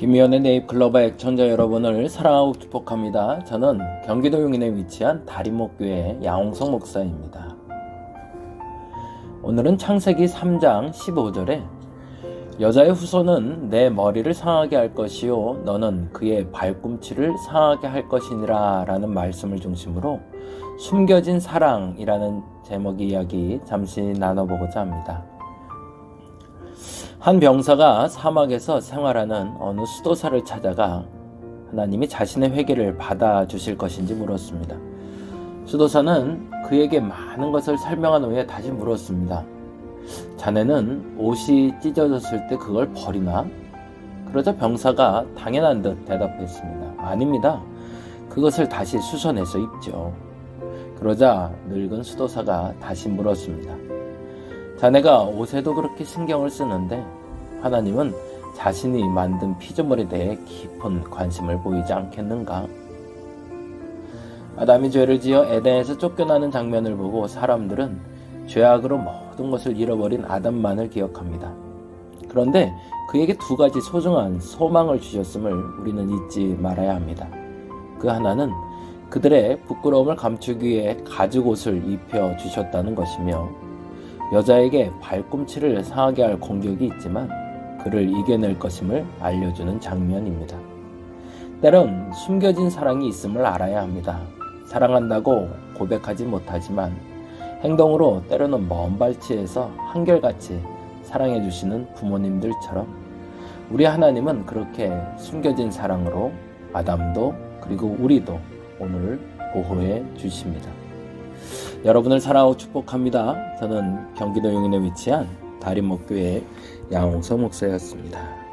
김희연의 네잎클로버 액천자 여러분을 사랑하고 축복합니다. 저는 경기도 용인에 위치한 다리목교회 양홍성 목사입니다. 오늘은 창세기 3장 15절에 여자의 후손은 내 머리를 상하게 할 것이요 너는 그의 발꿈치를 상하게 할 것이니라 라는 말씀을 중심으로 숨겨진 사랑이라는 제목의 이야기 잠시 나눠보고자 합니다. 한 병사가 사막에서 생활하는 어느 수도사를 찾아가 하나님이 자신의 회개를 받아 주실 것인지 물었습니다. 수도사는 그에게 많은 것을 설명한 후에 다시 물었습니다. 자네는 옷이 찢어졌을 때 그걸 버리나? 그러자 병사가 당연한 듯 대답했습니다. 아닙니다. 그것을 다시 수선해서 입죠. 그러자 늙은 수도사가 다시 물었습니다. 자네가 옷에도 그렇게 신경을 쓰는데 하나님은 자신이 만든 피조물에 대해 깊은 관심을 보이지 않겠는가? 아담이 죄를 지어 에덴에서 쫓겨나는 장면을 보고 사람들은 죄악으로 모든 것을 잃어버린 아담만을 기억합니다. 그런데 그에게 두 가지 소중한 소망을 주셨음을 우리는 잊지 말아야 합니다. 그 하나는 그들의 부끄러움을 감추기 위해 가죽 옷을 입혀 주셨다는 것이며 여자에게 발꿈치를 상하게 할 공격이 있지만 그를 이겨낼 것임을 알려주는 장면입니다. 때론 숨겨진 사랑이 있음을 알아야 합니다. 사랑한다고 고백하지 못하지만 행동으로 때로는 먼 발치에서 한결같이 사랑해 주시는 부모님들처럼 우리 하나님은 그렇게 숨겨진 사랑으로 아담도 그리고 우리도 오늘 보호해 주십니다. 여러분을 사랑하고 축복합니다. 저는 경기도 용인에 위치한 다림목교회 양홍서 목사였습니다.